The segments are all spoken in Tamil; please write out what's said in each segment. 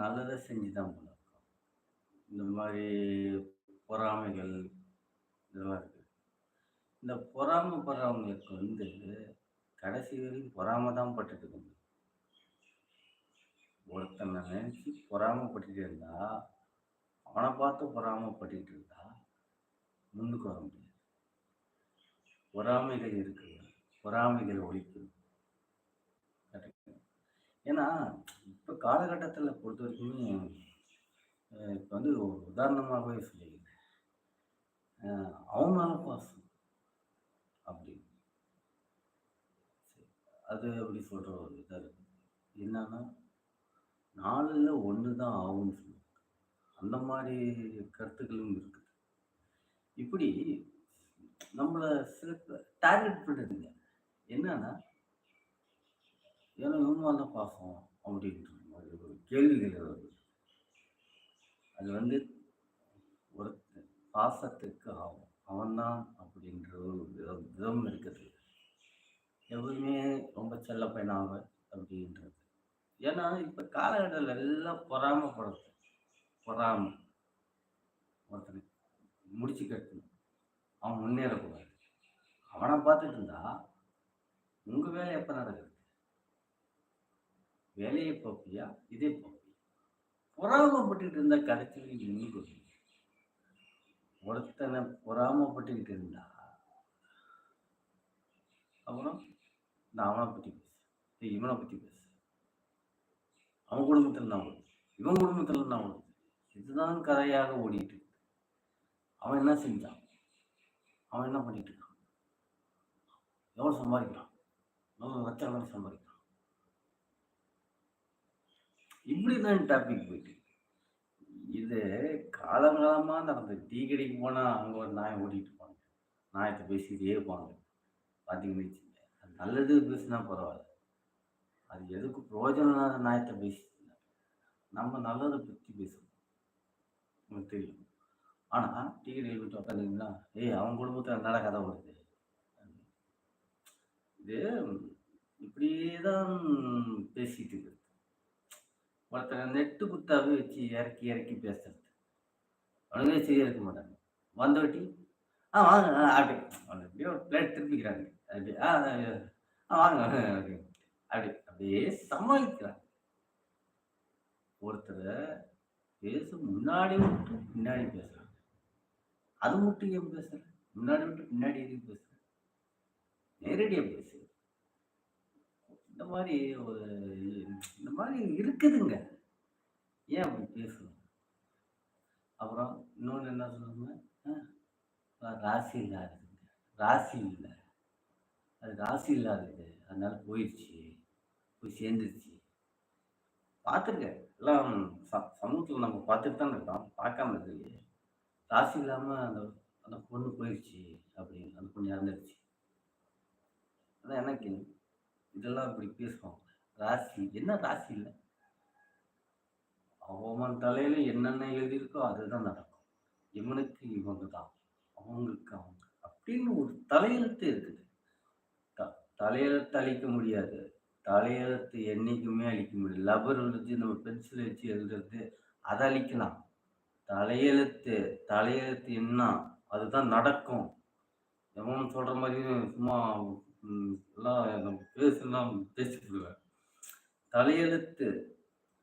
நல்லதை செஞ்சு தான் பழக்கம். இந்த மாதிரி பொறாமைகள் இதெல்லாம் இருக்குது இந்த பொறாமைப்படுறவங்களுக்கு வந்து கடைசி வரைக்கும் பொறாம தான் பட்டுட்டு இருக்க ஒருத்தனை ஒருத்தன நினைச்சு இருந்தா, அவனை பார்த்து பொறாமப்பட்டுட்டு இருந்தா, முன்னுக்கு வர முடியாது. பொறாமைகள் இருக்குது பொறாமைகள் ஒழிக்கணும். ஏன்னா, இப்போ காலகட்டத்தில் பொறுத்த வரைக்குமே இப்போ வந்து ஒரு உதாரணமாகவே சொல்லிக்கிறேன். அவமான பாசம். அப்படி. சரி. அது அப்படி சொல்கிற ஒரு இதாக இருக்கு. என்னன்னா, 4ல 1 தான் ஆகும்னு சொல்லுவாங்க. அந்த மாதிரி கருத்துக்களும் இருக்குது. இப்படி நம்மளை சில டார்கெட் பண்ணுறதுங்க என்னன்னா ஏன்னா இவன் தான் பாசம் அப்படின்ட்டு கேள்விகள் வருது. அது வந்து ஒருத்தன் பாசத்துக்கு ஆகும் அவன் தான் அப்படின்ற ஒரு விதம் விதம் இருக்குது. எவருமே ரொம்ப செல்ல பையனாவ அப்படின்றது. ஏன்னா, இப்போ காலகட்டத்தில் எல்லாம் பொறாமப்படுறது. பொறாம. ஒருத்தனை முடிச்சு கட்டணும். அவன் முன்னேறக்கூடாது. அவனை பார்த்துட்டு இருந்தா, உங்கள் வேலை எப்போ நடக்குது? வேலையை பார்ப்பியா? இதே பார்ப்பியா? பொறாமப்பட்டுட்டு இருந்தா கடைசில நீ முன்னுக்கு வருவீங்க. ஒருத்தன பொறாமப்பட்டுக்கிட்டு இருந்தா அப்புறம் நான் அவனை பற்றி பேசுறேன். இல்ல இவனை பத்தி பேசுறேன். அவன் குடும்பத்தில் தான் ஓடுது? இவன் குடும்பத்தில் என்ன ஓடுது? இதுதான் கதையாக ஓடிட்டு இருக்கு. அவன் என்ன செஞ்சான்? அவன் என்ன பண்ணிட்டு இருக்கான்? எவ்வளோ சம்பாதிக்கிறான்? எவ்வளோ லட்சம் சம்பாதிக்கிறான்? இப்படிதான் டாபிக் போயிட்டு இது காலங்காலமா நடந்தது. டீ கடைக்கு போனால் அங்கே ஒரு நாயை ஓட்டிகிட்டு இருப்பாங்க. நாயத்தை பேசிட்டே இருப்பாங்க. பார்த்தீங்கன்னு வச்சுக்கங்க. அது நல்லது பேசினா பரவாயில்ல அது எதுக்கு பிரயோஜனம் இல்லாத நாயத்த பேசிட்டு நம்ம நல்லதை பற்றி பேசணும். உங்களுக்கு தெரியும். ஆனால் டீ கடையில் போயிட்டு உட்காந்தீங்கன்னா, "ஏய் அவன் குடும்பத்தில் என்னடா கதை வருது இது இப்படியே தான் பேசிட்டு இருக்குது. ஒருத்தர் நெட்டு குத்தாவே வச்சு இறக்கி இறக்கி பேசுறது. அவனுங்களே சரியா இருக்க மாட்டாங்க. வந்தவட்டி, "ஆ வாங்க" அ அப்படி அப்படியே ஒரு பிளேட் திருப்பிக்கிறாங்க. அப்படி "ஆ ஆ வாங்க" அப்படி அப்படி அப்படியே சமாளிக்கிறாங்க. ஒருத்தர் பேச முன்னாடி விட்டு பின்னாடி பேசுறாங்க. அது மட்டும் ஏன் பேசுகிறேன் முன்னாடி விட்டு பின்னாடி எதுக்கு பேசுகிறேன் நேரடியாக பேசு. இந்த மாதிரி ஒரு இந்த மாதிரி இருக்குதுங்க. ஏன் அப்படி பேசணும்? அப்புறம் இன்னொன்று என்ன சொல்லுவாங்க? ராசி இல்லாததுங்க. ராசி இல்லை அது ராசி இல்லாதது. அதனால போயிடுச்சு போய் சேர்ந்துருச்சு. பார்த்துருக்கேன். எல்லாம் ச சமூகத்தில் நம்ம பார்த்துட்டு தான் இருக்கோம். பார்க்காம இருக்கு ராசி இல்லாமல் அந்த அந்த பொண்ணு போயிடுச்சு அப்படின்னு. அந்த பொண்ணு இறந்துருச்சு. அதான் என்ன கேள்வி? இதெல்லாம் இப்படி பேசுவாங்க. ராசி என்ன ராசி இல்லை அவன் தலையில என்னென்ன எழுதியிருக்கோ அதுதான் நடக்கும். இவனுக்கு இவங்க தான். அவங்களுக்கு அவங்க. அப்படின்னு ஒரு தலையெழுத்து இருக்குது. த தலையெழுத்து அழிக்க முடியாது. தலையெழுத்து என்றைக்குமே அழிக்க முடியாது. லபர் வச்சு நம்ம பென்சில் வச்சு எழுதுறது, அதை அழிக்கலாம். தலையெழுத்து தலையெழுத்து என்ன? அதுதான் நடக்கும். எவனும் சொல்ற மாதிரி சும்மா எல்லாம் பேசலாம் பேசிக்கிடுவேன் பேசிட்டு தலையெழுத்து.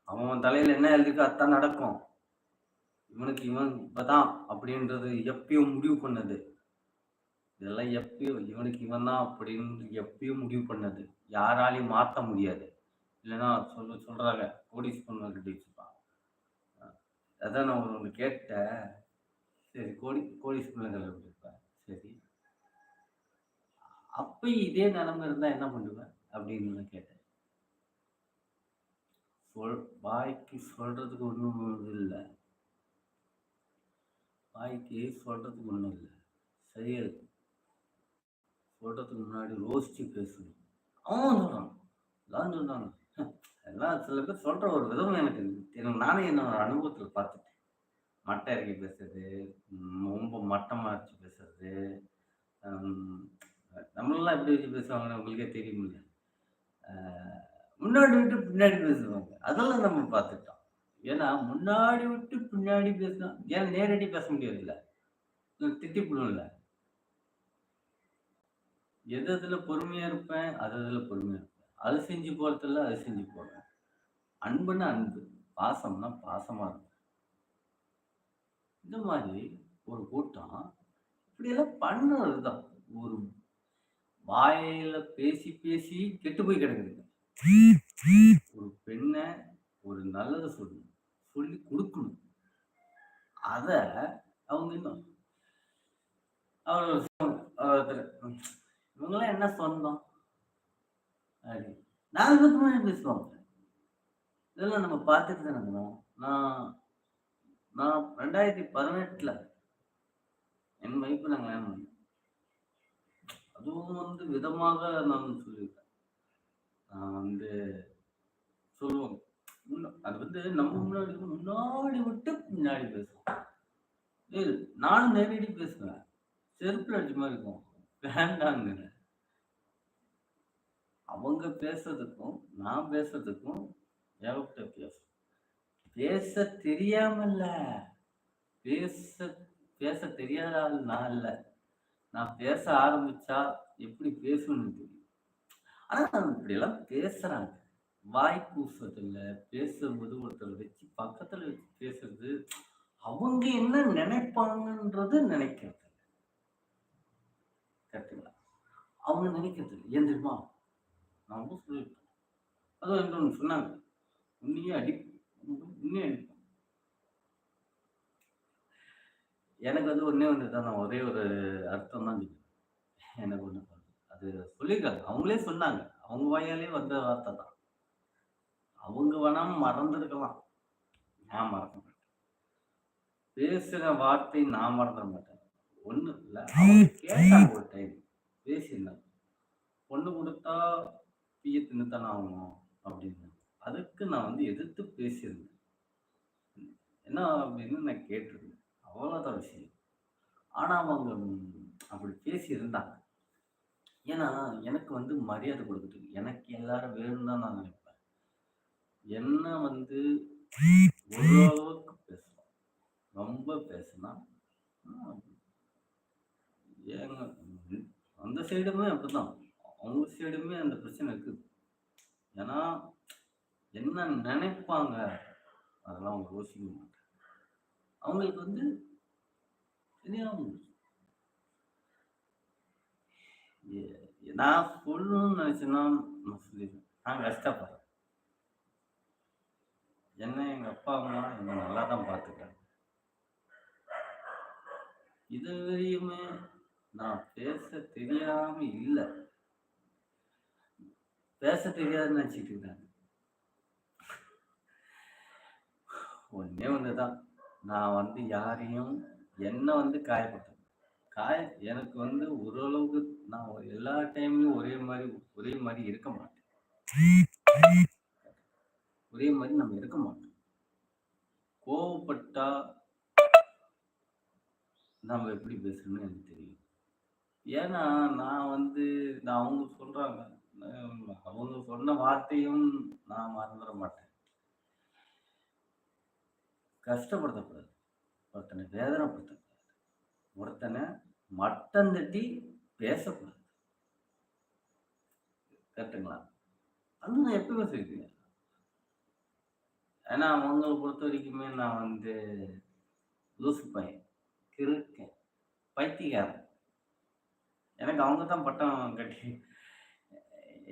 அவன் தலையில என்ன எழுதியிருக்கோ அதான் நடக்கும். இவனுக்கு இவன் இப்பதான் அப்படின்றது எப்பயும் முடிவு பண்ணது. இதெல்லாம் எப்பயும் இவனுக்கு இவன் தான் அப்படின்னு எப்பயும் முடிவு பண்ணது. யாராலையும் மாற்ற முடியாது. இல்லைன்னா சொல்ல சொல்றாங்க. கோடீஸ்வரன் பொண்ணு வச்சிருப்பான். அ அதான் நான் ஒண்ணு கேட்டேன். சரி கோடி கோடி ஸ்கூலில் இருப்பேன் சரி. அப்பயும் இதே நிலைமை இருந்தா என்ன பண்ணுவேன் அப்படின்னு நான் கேட்டேன். சொல் வாய்க்கு சொல்றதுக்கு ஒன்றும் இல்லை வாய்க்கு சொல்றதுக்கு ஒன்றும் இல்லை சரியா சொல்றதுக்கு முன்னாடி ரோசிச்சு பேசணும். அவன் சொல்றான். எல்லாரும் சொல்றாங்க. எல்லாம் சில பேர் சொல்ற ஒரு விதம் எனக்கு எனக்கு நானே என்னோட அனுபவத்தில் பார்த்துட்டேன். மட்டை இறக்கி பேசுறது, ரொம்ப மட்டமா வச்சு பேசுறது. அவங்களாம் எப்படி வச்சு பேசுவாங்கன்னு உங்களுக்கே தெரியும்ல. அ முன்னாடி விட்டு பின்னாடி பேசுவாங்க. அதெல்லாம் நம்ம பார்த்துட்டோம். ஏன்னா முன்னாடி விட்டு பின்னாடி பேசினா ஏன்னா நேரடி பேச முடியாதுல்ல திட்டி போடும்ல எது அதில் பொறுமையாக இருப்பேன் அது அதில் பொறுமையாக இருப்பேன் அது செஞ்சு போகிறதில்ல அது செஞ்சு போகிறேன் அன்புன்னா அன்பு பாசம்னா பாசமாக இருக்கும் இந்த மாதிரி ஒரு கூட்டம் இப்படியெல்லாம் பண்ணுறதுதான் ஒரு வாயில பேசி பேசி கெட்டு போய் கிடக்குதுங்க ஒரு பெண்ணை ஒரு நல்லதை சொல்லணும். சொல்லி கொடுக்கணும். அத அவங்க இன்னும் அவர் இவங்களாம் என்ன சொந்தம்? அப்படி நாலு பக்கமாக பேசுவாங்க. இதெல்லாம் நம்ம பார்த்துட்டு தான் இருக்கணும். நான் நான் ரெண்டாயிரத்தி பதினெட்டுல என் வைப்பு நான் கல்யாணம் பண்ணேன். அதுவும் வந்து விதமாக நான் சொல்லியிருக்கேன். நான் வந்து சொல்லுவாங்க முன்ன- அது வந்து நம்ம முன்னாடி முன்னாடி விட்டு பின்னாடி பேசுவோம். ஏய், நானும் நேரடி பேசுவேன். செருப்பு அடிச்ச மாதிரி இருக்கும். வேண்டாங்க அவங்க பேசுறதுக்கும் நான் பேசுறதுக்கும் ஏகப்பட்ட வித்தியாசம். பேச தெரியாமல்ல. பேச பேச தெரியாத ஆள் நான் இல்லை. நான் பேச ஆரம்பிச்சா எப்படி பேசணும்னு தெரியும். ஆனா இப்படியெல்லாம் பேசுறாங்க. வாய் கூசுறதில்ல பேசும்போது ஒருத்தர் வச்சு பக்கத்துல வச்சு பேசுறது அவங்க என்ன நினைப்பாங்கன்றது நினைக்கிறது கரெக்டுங்களா அவங்க நினைக்கிறது இல்லை. ஏன் தெரியுமா? நான் ரொம்ப சொல்லியிருக்கேன் அதுவும் இன்னொன்று சொன்னாங்க. உன்னையே அடி உன்னையே அடிப்பேன் எனக்கு வந்து ஒன்றே ஒன்று தான் நான் ஒரே ஒரு அர்த்தம் தான் எனக்கு ஒன்று அது சொல்லியிருக்காங்க. அவங்களே சொன்னாங்க. அவங்க வாயாலே வந்த வார்த்தை தான். அவங்க வேணாம் மறந்துருக்கலாம். நான் மறக்க மாட்டேன். பேசுகிற வார்த்தை நான் மறந்துட மாட்டேன். ஒன்றும் இல்லை. அவங்க கேட்டாங்க ஒரு டைம் பேசியிருந்தாங்க. பொண்ணு கொடுத்தா தீய தின்னுத்தானே ஆகணும் அப்படின்னு. அதுக்கு நான் வந்து எதிர்த்து பேசியிருந்தேன். என்ன அப்படின்னு நான் கேட்டிருந்தேன்? அவ்வளோதான் விஷயம். ஆனால் அவங்க அப்படி பேசியிருந்தாங்க. ஏன்னா எனக்கு வந்து மரியாதை கொடுத்துட்டு எனக்கு எல்லாரும் வேணும் தான் நான் நினைப்பேன். என்ன வந்து ஓரளவுக்கு பேசலாம் ரொம்ப பேசினா ஏங்க அந்த சைடுமே அப்படிதான் அவங்க சைடுமே அந்த பிரச்சனை இருக்குது. ஏன்னா என்ன நினைப்பாங்க? அதெல்லாம் அவங்க யோசிக்க அவங்களுக்கு வந்து நான் சொல்லணும்னு நினைச்சேன்னா நான் சொல்லிடுவேன் நான் கஷ்டப்படுறேன். என்ன எங்க அப்பா அம்மா என்ன நல்லா தான் பார்த்துக்கிறாங்க. இது வரையுமே நான் பேச தெரியாம இல்லை. பேச தெரியாதுன்னு நினைச்சிட்டு இருக்காங்க. ஒன்று தான் நான் வந்து யாரையும் என்னை வந்து காயப்படுத்தேன் காய எனக்கு வந்து ஓரளவுக்கு நான் ஒரு எல்லா டைம்லயும் ஒரே மாதிரி ஒரே மாதிரி இருக்க மாட்டேன். ஒரே மாதிரி நம்ம இருக்க மாட்டோம். கோவப்பட்டா நம்ம எப்படி பேசணும்னு எனக்கு தெரியும். ஏன்னா நான் வந்து நான் அவங்க சொல்றாங்க அவங்க சொன்ன வார்த்தையும் நான் மறந்துட மாட்டேன். கஷ்டப்படுத்தக்கூடாது. ஒருத்தனை வேதனைப்படுத்தக்கூடாது. ஒருத்தனை மட்டம் தட்டி பேசக்கூடாது. கரெக்டுங்களா அது நான் எப்பவுமே சொல்லிக்கிறேன் ஏன்னா அவங்களை பொறுத்த வரைக்குமே நான் வந்து லூசு பையன் கிருக்கேன் பைத்தியக்காரன். எனக்கு அவங்க தான் பட்டம் கட்டி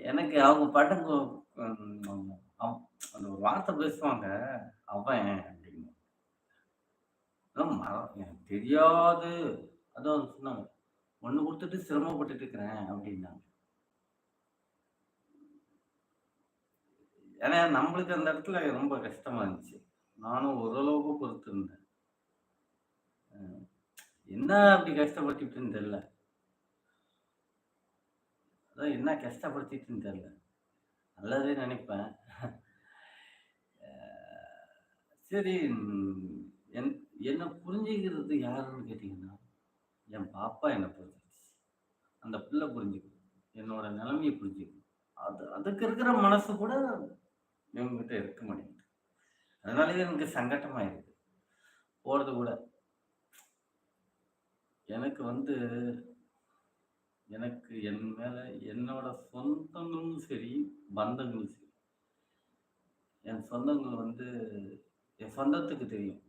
எனக்கு அவங்க பட்டம் அவ- அந்த ஒரு வார்த்தை பேசுவாங்க அவன் மரம் எனக்கு தெரியாது. அதான் சொன்னாங்க. ஒண்ணு கொடுத்துட்டு சிரமப்பட்டுட்டு இருக்கிறேன் அப்படின்னாங்க. ஏன்னா நம்மளுக்கு அந்த இடத்துல ரொம்ப கஷ்டமா இருந்துச்சு. நானும் ஓரளவுக்கு பொறுத்து இருந்தேன். என்ன அப்படி கஷ்டப்படுத்திட்டுன்னு தெரியல. அதான் என்ன கஷ்டப்படுத்திட்டுன்னு தெரியல. நல்லதே நினைப்பேன். சரி என் என்னை புரிஞ்சுக்கிறது யாருன்னு கேட்டிங்கன்னா என் பாப்பா என்னை புரிஞ்சுக்கிச்சு அந்த பிள்ளை புரிஞ்சுக்கும் என்னோட நிலைமையை புரிஞ்சுக்கும் அது அதுக்கு இருக்கிற மனசு கூட இவங்ககிட்ட இருக்க மாட்டேங்குது அதனாலயே எனக்கு சங்கட்டமாக இருக்குது போகிறது கூட. எனக்கு வந்து எனக்கு என் மேலே என்னோட சொந்தங்களும் சரி, பந்தங்களும் சரி. என் சொந்தங்கள் வந்து என் சொந்தத்துக்கு தெரியும்.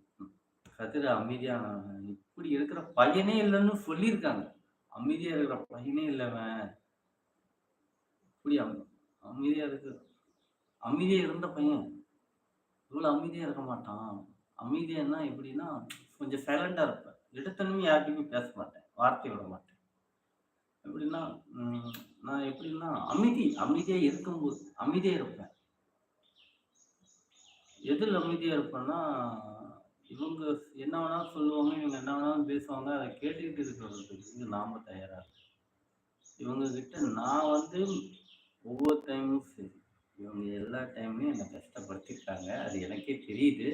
கதிர அமைதியான இப்படி இருக்கிற பையனே இல்லைன்னு சொல்லியிருக்காங்க. அமைதியா இருக்கிற பையனே இல்லவன் இப்படி அமைதியா இருக்கு அமைதியா இருந்த பையன். இவ்வளோ அமைதியா இருக்க மாட்டான். அமைதியான்னா எப்படின்னா, கொஞ்சம் சைலண்டா இருப்பேன். எடுத்தனுமே யார்கிட்டயுமே பேச மாட்டேன். வார்த்தை விட மாட்டேன். எப்படின்னா, நான் எப்படின்னா, அமைதி அமைதியா இருக்கும்போது அமைதியா இருப்பேன். எதில் அமைதியா இருப்பேன்னா, இவங்க என்ன வேணாலும் சொல்லுவாங்க, இவங்க என்ன வேணாலும் பேசுவாங்க. அதை கேட்டுக்கிட்டு இருக்கிறதுக்கு நாம தயாராக இவங்க கிட்ட நான் வந்து ஒவ்வொரு டைமும் சரி, இவங்க எல்லா டைம்லயும் என்னை கஷ்டப்படுத்திருக்காங்க அது எனக்கே தெரியுது.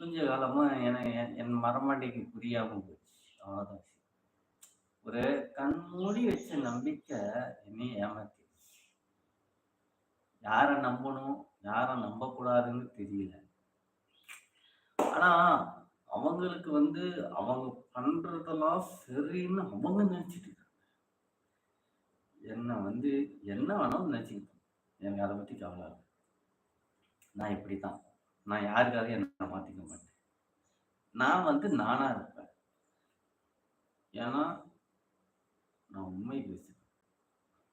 கொஞ்ச காலமா என என் என் புரியாமல் போச்சு. அவ்வளோதான் ஒரு கண்மூடி வச்ச நம்பிக்கை என்னையும் ஏமாத்திருச்சு. யாரை நம்பணும், யாரை நம்பக்கூடாதுன்னு தெரியல. ஆனா, அவங்களுக்கு வந்து அவங்க பண்றதெல்லாம் சரின்னு அவங்க நினைச்சிட்டு இருக்காங்க. என்ன வந்து என்ன வேணாலும் நெனச்சுக்கிட்டும். எனக்கு அதை பத்தி கவலை இல்ல. நான் இப்படித்தான். நான் யாருக்காக என்ன மாத்திக்க மாட்டேன். நான் வந்து நானா இருப்பேன். ஏன்னா, நான் உண்மை பேசுவேன்.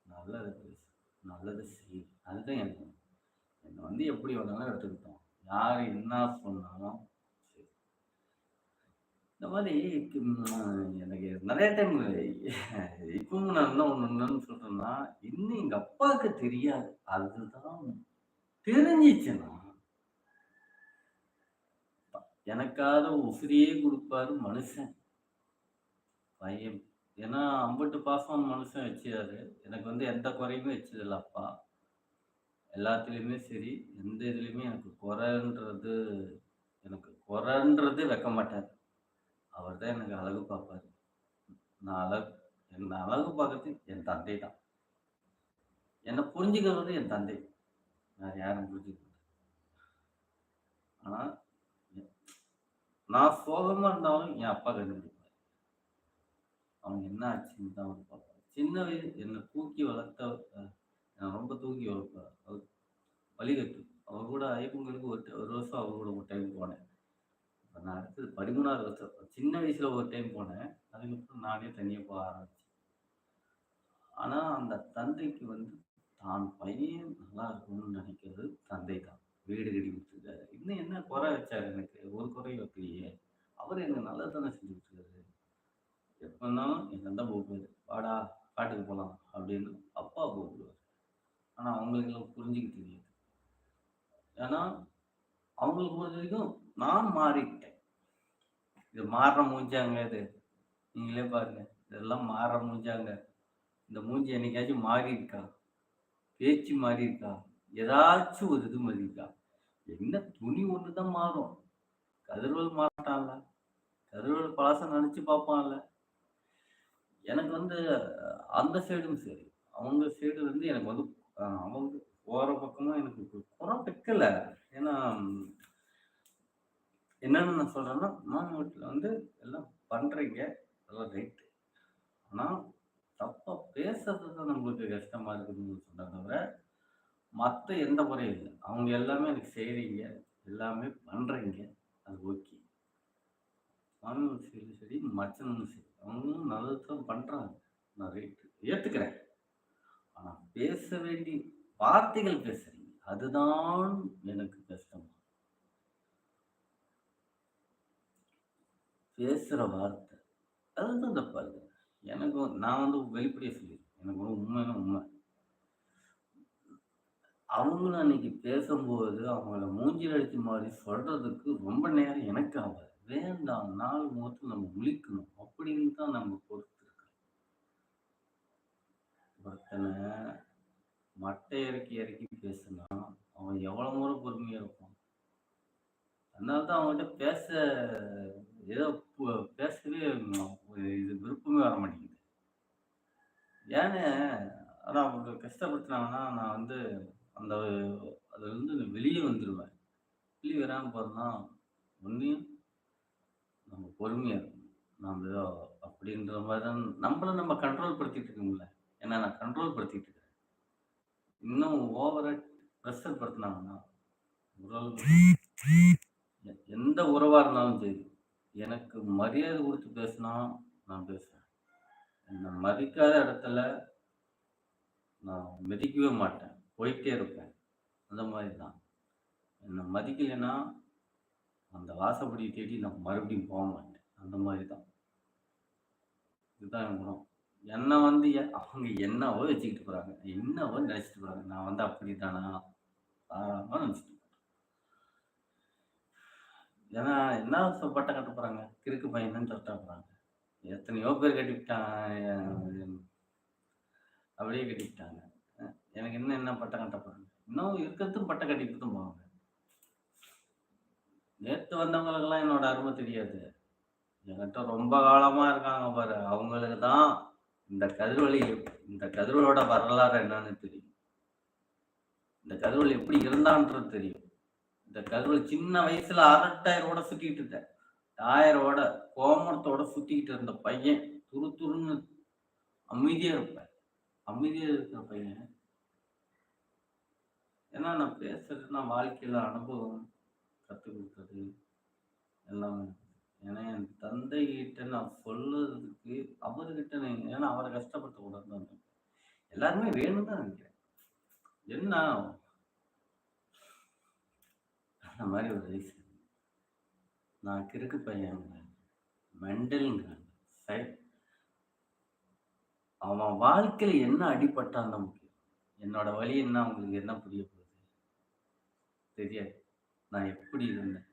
நல்லதை பேசுவேன். நல்லதை செய்வேன். அதுதான் எனக்கு என்னை என்ன வந்து எப்படி வேணாலும் எடுத்துக்கிட்டோம். யார் என்ன சொன்னாலும் இந்த மாதிரி எனக்கு நிறைய டைம் இப்பவும் நான் என்ன ஒண்ணு என்னன்னு சொல்றேன்னா, இன்னும் எங்க அப்பாவுக்கு தெரியாது. அதுதான் தெரிஞ்சிச்சுன்னா எனக்காக உசிரியே கொடுப்பாரு மனுஷன். பையன். ஏன்னா, அம்பட்டு பாசம் மனுஷன் வச்சாரு. எனக்கு வந்து எந்த குறையுமே வச்சதில்ல அப்பா. எல்லாத்துலேயுமே சரி, எந்த இதுலேயுமே எனக்கு குறைன்றது எனக்கு குறைன்றது வைக்க மாட்டார் அவர் தான் எனக்கு அழகு பார்ப்பார் நான் அழகு என்ன அழகு பார்க்கறது என் தந்தை தான். என்னை புரிஞ்சுக்கிறது என் தந்தை. நான் யாரும் புரிஞ்சுக்க ஆனால் நான் சோகமாக இருந்தாலும் என் அப்பா கண்டுபிடிப்பாரு. அவங்க என்ன ஆச்சுன்னு தான் அவர் பார்ப்பார் சின்ன வயசு என்னை தூக்கி வளர்த்த அ ரொம்ப தூக்கி வளர்ப்பாரு. அவர் வழிகட்டு. அவர் கூட ஐயப்பன்கோயிலுக்கு ஒரு ஒரு வருஷம் அவர் கூட ஒரு டைம் போனேன். நான் அடுத்தது 13வது வருஷம். சின்ன வயசுல ஒரு டைம் போனேன். அதுக்கப்புறம் நானே தனியாக போக ஆரம்பிச்சேன். ஆனா, அந்த தந்தைக்கு வந்து தான் பையன் நல்லா இருக்கணும்னு நினைக்கிறது தந்தை தான். வீடு கட்டி கொடுத்துருக்காரு இன்னும் என்ன குறை வச்சாரு எனக்கு? ஒரு குறையும் வைக்கலையே! அவர் எனக்கு நல்லா தானே செஞ்சு கொடுத்துருக்காரு எப்பனாலும் என் தந்தை கூப்பிடுவாரு. "வாடா காட்டுக்கு போகலாம் அப்படின்னு அப்பா கூப்பிடுவாரு. ஆனால் அவங்களுக்கெல்லாம் புரிஞ்சுக்க தெரியாது. ஏன்னா, அவங்களுக்கு பொறுத்த வரைக்கும் நான் மாறிட்டேன். இது மாற மூஞ்சாங்க இது. நீங்களே பாருங்க. இதெல்லாம் மாற மூஞ்சாங்க. இந்த மூஞ்சி என்னைக்காச்சும் மாறியிருக்கா? பேச்சு மாறியிருக்கா? ஏதாச்சும் ஒரு இது மாறியிருக்கா? என்ன துணி ஒன்று தான் மாறும். கதிர்வல் மாறட்டான்ல. கதிர்வல் பழசம் நினச்சி பார்ப்பான்ல எனக்கு வந்து அந்த சைடும் சரி. அவங்க சைடு வந்து எனக்கு வந்து அவங்க போகிற பக்கமும் எனக்கு கு குறை வைக்கல. ஏன்னா என்னன்னு நான் சொல்றேன்னா, மாமா வீட்டில் வந்து எல்லாம் பண்றீங்க. அதெல்லாம் ரைட்டு. ஆனால் தப்பா பேசுறது தான் நம்மளுக்கு கஷ்டமா இருக்குதுன்னு சொன்னேன் தவிர, மற்ற எந்த குறையும் இல்லை அவங்க எல்லாமே எனக்கு செய்கிறீங்க எல்லாமே பண்ணுறீங்க அது ஓகே. மாமனார் சரி சரி, மச்சனும் சரி. அவங்களும் நல்லது தான் பண்ணுறாங்க நான் ரைட்டு. ஏற்றுக்கிறேன் ஆனால் பேச வேண்டிய வார்த்தைகள் பேசுறீங்க. அதுதான் எனக்கு கஷ்டம். பேசுகிற வார்த்தை. அதுதான் தப்பா இருக்கு. எனக்கு நான் வந்து வெளிப்படையாக சொல்லியிருக்கேன் எனக்கு ஒரு உண்மைன்னா உண்மை. அவங்களும் அன்னைக்கு பேசும்போது, அவங்கள மூஞ்சில் அடித்து மாதிரி சொல்கிறதுக்கு ரொம்ப நேரம் எனக்கு ஆகாது. வேண்டாம். நாள் முகத்தில் நம்ம முழிக்கணும். அப்படின்னு தான் நம்ம கொடுத்துருக்கோம் ஒருத்தனை மட்டை இறக்கி, இறக்கி பேசுனா, அவன் எவ்வளோ முறை பொறுமையாக இருப்பான். அதனால தான் அவன்கிட்ட பேச ஏதோ பேசவே ஒரு இது விருப்பமே வர மாட்டேங்குது. ஏன்னு ஆனா அவங்க கஷ்டப்படுத்துனாங்கன்னா, நான் வந்து அந்த அதுலேருந்து வெளியே வந்துடுவேன் வெளியே வராமல் போகிறதுனா ஒன்றையும் நம்ம பொறுமையாக இருக்கணும். நம்ம ஏதோ அப்படின்ற மாதிரி தான் நம்மளை நம்ம கண்ட்ரோல் படுத்திட்டு இருக்கோம்ல. ஏன்னா நான் கண்ட்ரோல் படுத்திட்டு இருக்கிறேன் இன்னும் ஓவராக ப்ரெஷர் படுத்தினாங்கன்னா உறவு எந்த உறவாக இருந்தாலும் சரி எனக்கு மரியாதை கொடுத்து பேசினா நான் பேசுவேன். என்னை மதிக்காத இடத்துல நான் மிதிக்கவே மாட்டேன். போயிட்டே இருப்பேன். அந்த மாதிரி தான் என்னை மதிக்கலைன்னா அந்த வாசப்படி தேடி நான் மறுபடியும் போக மாட்டேன். அந்த மாதிரி தான் இதுதான் என் குணம். என்னை வந்து அவங்க என்னவோ வச்சுக்கிட்டு போகிறாங்க என்னவோ நினச்சிட்டு போகிறாங்க நான் வந்து அப்படி தானா தாராளமாக நினச்சிட்டு ஏன்னா என்ன பட்டம் கட்ட போகிறாங்க கிறுக்கு பையன் சொல்லிட்டா போகிறாங்க எத்தனையோ பேர் கட்டிவிட்டாங்க. அப்படியே கட்டிவிட்டாங்க. எனக்கு இன்னும் என்ன பட்டம் கட்ட போகிறாங்க இன்னும் இருக்கிறதும் பட்டம் கட்டிட்டு தான் போவாங்க. நேற்று வந்தவங்களுக்கெல்லாம் என்னோட அருமை தெரியாது. என்கிட்ட ரொம்ப காலமா இருக்காங்க பாரு. அவங்களுக்கு தான் இந்த கதிர்வழி இந்த கதிரோட வரலாறு என்னன்னு தெரியும். இந்த கதிர்வழி எப்படி இருந்தான்றது தெரியும். இந்த கருவில் சின்ன வயசுல அரட்டாயரோட சுத்திட்டு இருந்தேன். டயரோட கோமரத்தோட சுத்திக்கிட்டு இருந்த பையன் துரு துருன்னு அமைதியா இருப்பேன் அமைதியா இருக்கிற பையன் ஏன்னா நான் பேசுறது நான் வாழ்க்கையில அனுபவம் கற்றுக் கொடுத்தது எல்லாமே. ஏன்னா என் தந்தை கிட்ட நான் சொல்லுறதுக்கு அவர்கிட்ட நான் ஏன்னா அவரை கஷ்டப்படுத்த கூடாது எல்லாருமே வேணும் தான் நினைக்கிறேன். என்ன அந்த மாதிரி ஒரு ரீசன் நான் கிறுக்கு பையன் மெண்டலுங்கிறாங்க சரி அவன் வாழ்க்கையில் என்ன அடிபட்டான் தான் முக்கியம். என்னோட வழி என்ன அவங்களுக்கு என்ன புரிய போகுது? தெரியாது. நான் எப்படி இருந்தேன்?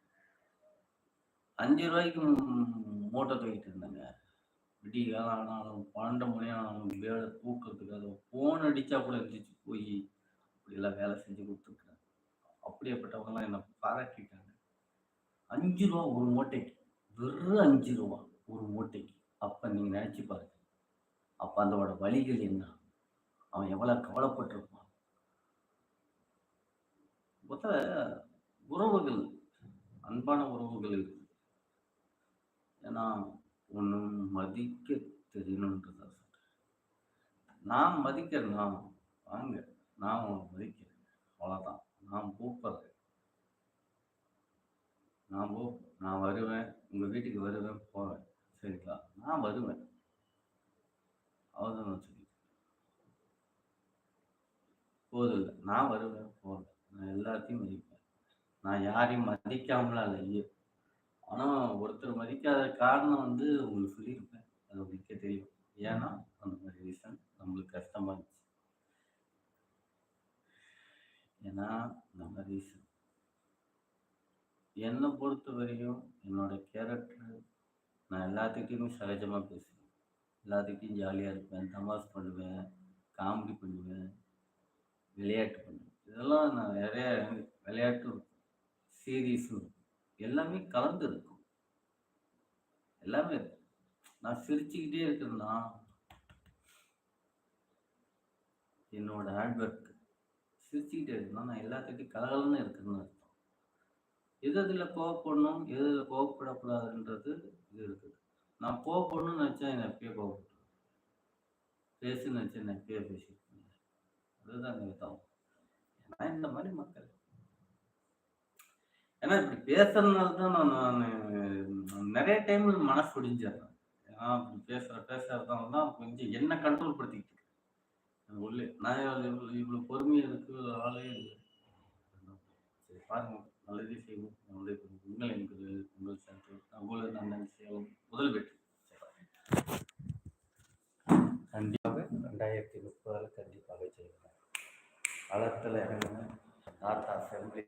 அஞ்சு ரூபாய்க்கு மூட்டை தூக்கிட்டு இருந்தேங்க. விடிய காலம் ஆனாலும் பன்னெண்டு மணி ஆனாலும் வேலை தூக்கிறதுக்காக ஃபோன் அடித்தா கூட இருந்துச்சு. போய் அப்படியெல்லாம் வேலை செஞ்சு கொடுத்துருக்கு அப்படியேப்பட்டவங்கலாம் என்னை பாராட்டிட்டாங்க அஞ்சு ரூபா ஒரு மூட்டைக்கு வெறும் அஞ்சு ரூபா ஒரு மூட்டைக்கு. அப்போ நீங்கள் நினச்சி பாருங்க. அப்போ அதோட வழிகள் என்ன? அவன் எவ்வளோ கவலைப்பட்டிருப்பான்? மொத்த உறவுகள் அன்பான உறவுகள் இருக்கு. ஏன்னா ஒன்றும் மதிக்க தெரியணுன்றத சொல்கிறேன் நான் மதிக்கிறேன்னா வாங்க நான் உன்னை மதிக்கிறேன் அவ்வளோதான் நான் கூப்பிட்றேன் நான் போ நான் வருவேன். உங்கள் வீட்டுக்கு வருவேன். போவேன் சரிங்களா? நான் வருவேன். அவ்வளோதான் நான் போதும். இல்லை நான் வருவேன். போவேன் நான் எல்லாத்தையும் மதிப்பேன். நான் யாரையும் மதிக்காமலாம் இல்லை ஐயோ. ஆனால் ஒருத்தர் மதிக்காத காரணம் வந்து உங்களுக்கு சொல்லியிருப்பேன். அது உங்களுக்கே தெரியும். ஏன்னா அந்த மாதிரி ரீசன் நம்மளுக்கு கஷ்டமா இருந்துச்சு. ஏன்னா நம்ம ரீசன் என்னை பொறுத்த வரையும் என்னோட கேரக்டர் நான் எல்லாத்துக்கிட்டையுமே சகஜமாக பேசுவேன். எல்லாத்துக்கிட்டையும் ஜாலியாக இருப்பேன் தமாஸ் பண்ணுவேன் காமெடி பண்ணுவேன் விளையாட்டு பண்ணுவேன். இதெல்லாம் நான் நிறைய விளையாட்டும் இருக்கும் சீரியஸும் இருக்கும். எல்லாமே கலந்து இருக்கும். எல்லாமே இருக்கும். நான் சிரிச்சுக்கிட்டே இருக்கிறேன்னா என்னோட ஹேண்ட்ஒர்க் சிரிச்சுக்கிட்டே இருக்கேன்னா நான் எல்லாத்துக்கிட்டையும் கலகலன்னு இருக்குன்னு எது எதில் கோவப்படணும் எது எதில் கோவப்படக்கூடாதுன்றது இது இருக்குது. நான் கோவப்படணும்னு நினச்சா என்னை எப்பயே கோவப்பட்டு பேசுன்னு நினச்சா என்னை எப்பயே பேசியிருக்கேன் அதுதான் நிறுத்தம் ஏன்னா இந்த மாதிரி மக்கள். ஏன்னா இப்படி பேசுறதுனால தான் நான் நான் நிறைய டைம் மனசு ஒடிஞ்சிடுறேன். ஏன்னா அப்படி பேசுற பேசுறதுனால தான் கொஞ்சம் என்ன கண்ட்ரோல் படுத்திக்கிட்டு இருக்கேன். உள்ளே நான் இவ்வளோ இவ்வளோ பொறுமையாக இருக்கு ஆளே இல்லை. சரி பாருங்க. நல்லதே செய்வோம். நல்லதே உங்கள் என்பது உங்கள் சென்று அவ்வளவு நான் செய்வோம் முதல் வெற்றி. கண்டிப்பாக ரெண்டாயிரத்தி முப்பதில் கண்டிப்பாக செய்வேன் களத்தில் இறங்கின தாத்தா செம்பி